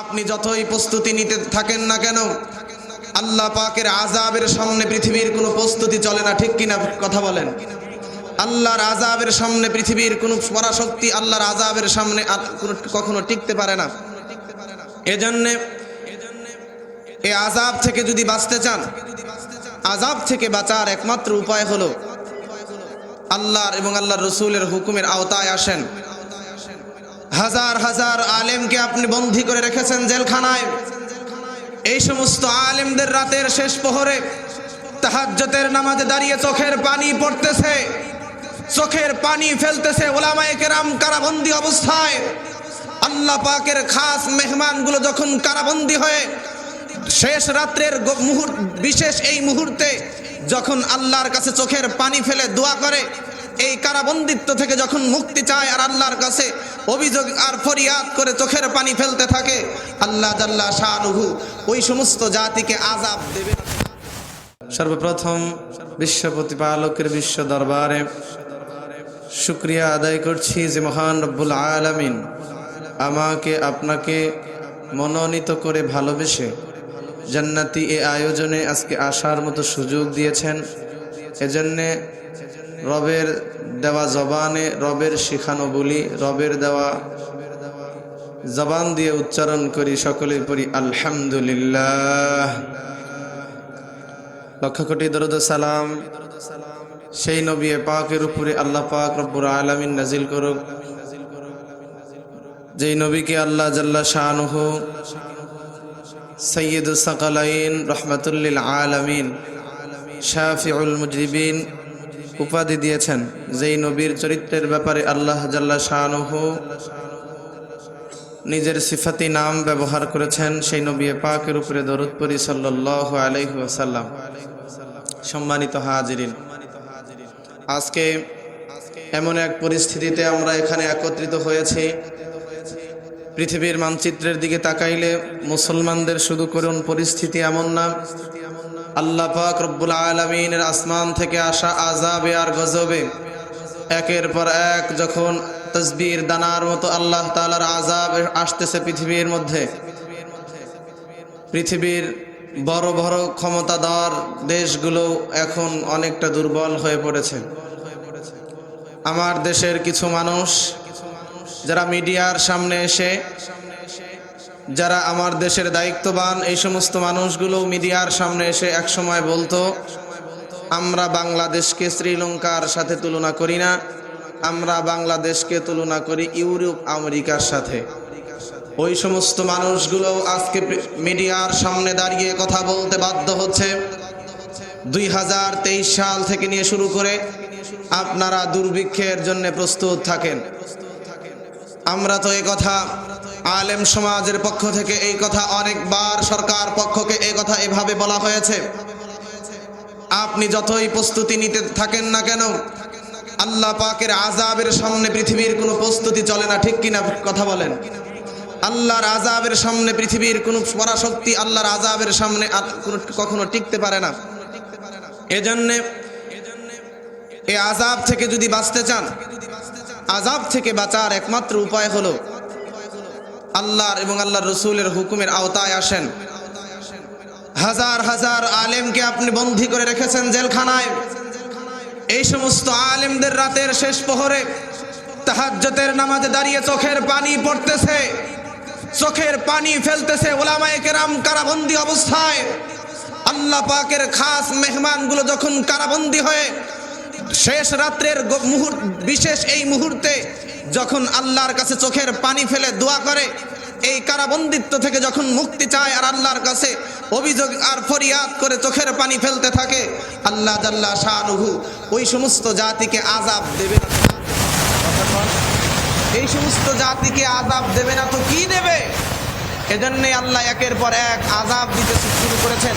আপনি যতই প্রস্তুতি নিতে থাকেন না কেন, আল্লাহ পাকের আজাবের সামনে পৃথিবীর কোনো প্রস্তুতি চলে না, ঠিক কিনা কথা বলেন? আল্লাহর আজাবের সামনে পৃথিবীর কোনো পরাশক্তি আল্লাহর আজাবের সামনে কখনো টিকতে পারে না। এজন্যে এই আজাব থেকে যদি বাঁচতে চান আজাব থেকে বাঁচার একমাত্র উপায় হলো, আল্লাহর এবং আল্লাহর রসুলের হুকুমের আওতায় আসেন। হাজার হাজার আলেমকে আপনি বন্দী করে রেখেছেন জেলখানায়। এই সমস্ত আলেমদের রাতের শেষ প্রহরে তাহাজ্জতের নামাজে দাঁড়িয়ে চোখের পানি পড়তেছে। চোখের পানি ফেলতেছে ওলামায়ে কেরাম কারাবন্দি অবস্থায়। আল্লাহ পাকের খাস মেহমানগুলো যখন কারাবন্দি হয়ে শেষ রাত্রের মুহূর্ত বিশেষ এই মুহূর্তে যখন আল্লাহর কাছে চোখের পানি ফেলে দোয়া করে, এই কারাবন্দিত্ব থেকে যখন মুক্তি চায় আর আল্লাহর কাছে অভিযোগ আর ফরিয়াদ করে চোখের পানি ফেলতে থাকে। আল্লাহ জাল্লা শাহরুহু ওই সমস্ত জাতিকে আজাব দেবে। সর্বপ্রথম বিশ্ব প্রতিপালকের বিশ্ব দরবারে শুক্রিয়া আদায় করছি যে মহান রব্বুল আলামিন আমাকে, আপনাকে মনোনীত করে ভালোবেসে জান্নাতি এ আয়োজনে আজকে আসার মতো সুযোগ দিয়েছেন। এজন্যে রবের দেওয়া জবানে, রবের শিখানো বলি, রবের দেওয়া জবান দিয়ে উচ্চারণ করি সকলে পড়ি আলহামদুলিল্লাহ। লক্ষ কোটি দরুদ সালাম। সেই নবী পাকের উপরে আল্লাহ পাক রব্বুর আলামিন নাজিল করুক। যেই নবীকে আল্লাহ জাল্লা শাহনুহু সৈয়দ সাকালাইন রহমতুল্লিল আলামিন, শাফিউল মুজরিবিন উপাধি দিয়েছেন, যেই নবীর চরিত্রের ব্যাপারে আল্লাহ জাল্লা শাহনুহু নিজের সিফাতি নাম ব্যবহার করেছেন, সেই নবী পাকের উপরে দরুদ পরি সাল্লাহ আলাইহি ওয়াসাল্লাম। সম্মানিত হাজিরিন, আজকে এমন এক পরিস্থিতিতে আমরা এখানে একত্রিত হয়েছি। পৃথিবীর মানচিত্রের দিকে তাকাইলে মুসলমানদের শুধু করুন পরিস্থিতি এমন না আল্লাহ পাক রব্বুল আলমিনের আসমান থেকে আসা আজাবে আর গজবে। একের পর এক যখন তসবির দানার মতো আল্লাহ তালার আজাব আসতেছে পৃথিবীর মধ্যে। পৃথিবীর বড় বড় ক্ষমতাধর দেশগুলো এখন অনেকটা দুর্বল হয়ে পড়েছে। আমার দেশের কিছু মানুষ, যারা মিডিয়ার সামনে এসে যারা আমার দেশের দায়িত্ববান, এই সমস্ত মানুষগুলো মিডিয়ার সামনে এসে একসময় বলতো, আমরা বাংলাদেশকে শ্রীলঙ্কার সাথে তুলনা করি না, আমরা বাংলাদেশকে তুলনা করি ইউরোপ, আমেরিকার সাথে। ওই সমস্ত মানুষগুলো আজকে মিডিয়ার সামনে দাঁড়িয়ে কথা বলতে বাধ্য হচ্ছে। দুই হাজার তেইশ সাল থেকে নিয়ে শুরু করে আপনারা দুর্ভিক্ষের জন্য প্রস্তুত থাকেন। আমরা তো এই কথা আলেম সমাজের পক্ষ থেকে এই কথা অনেকবার সরকার পক্ষকে এই কথা এভাবে বলা হয়েছে। আপনি যতই প্রস্তুতি নিতে থাকেন না কেন, আল্লাহ পাকের আজাবের সামনে পৃথিবীর কোনো প্রস্তুতি চলে না, ঠিক কিনা কথা বলেন? আল্লাহর আজাবের সামনে পৃথিবীর কোনো পরাশক্তি আল্লাহর আজাবের সামনে কখনো টিকতে পারে না। এজন্যে এই আজাব থেকে যদি বাঁচতে চান আজাব থেকে বাঁচার একমাত্র উপায় হলো আল্লাহর এবং আল্লাহর রসুলের হুকুমের আওতায় আসেন। হাজার হাজার আলেমকে আপনি বন্দী করে রেখেছেন জেলখানায়। এই সমস্ত আলেমদের রাতের শেষ প্রহরে তাহাজ্জতের নামাজে দাঁড়িয়ে চোখের পানি পড়তেছে। চোখের পানি ফেলতেছে ওলামায়ে কেরাম কারাবন্দি অবস্থায়। আল্লাহ পাকের খাস মেহমানগুলো যখন কারাবন্দি হয়ে শেষ রাত্রের মুহূর্ত বিশেষ এই মুহূর্তে যখন আল্লাহর কাছে চোখের পানি ফেলে দোয়া করে, এই কারাবন্দিত্ব থেকে যখন মুক্তি চায় আর আল্লাহর কাছে অভিযোগ আর ফরিয়াদ করে চোখের পানি ফেলতে থাকে, আল্লাহ জাল্লা শাহরুহু ওই সমস্ত জাতিকে আজাব দেবে এই সমস্ত জাতিকে আজাব দেবে না তো কি দেবে? এজন্যই আল্লাহ একের পর এক আজাব দিতে শুরু করেছেন।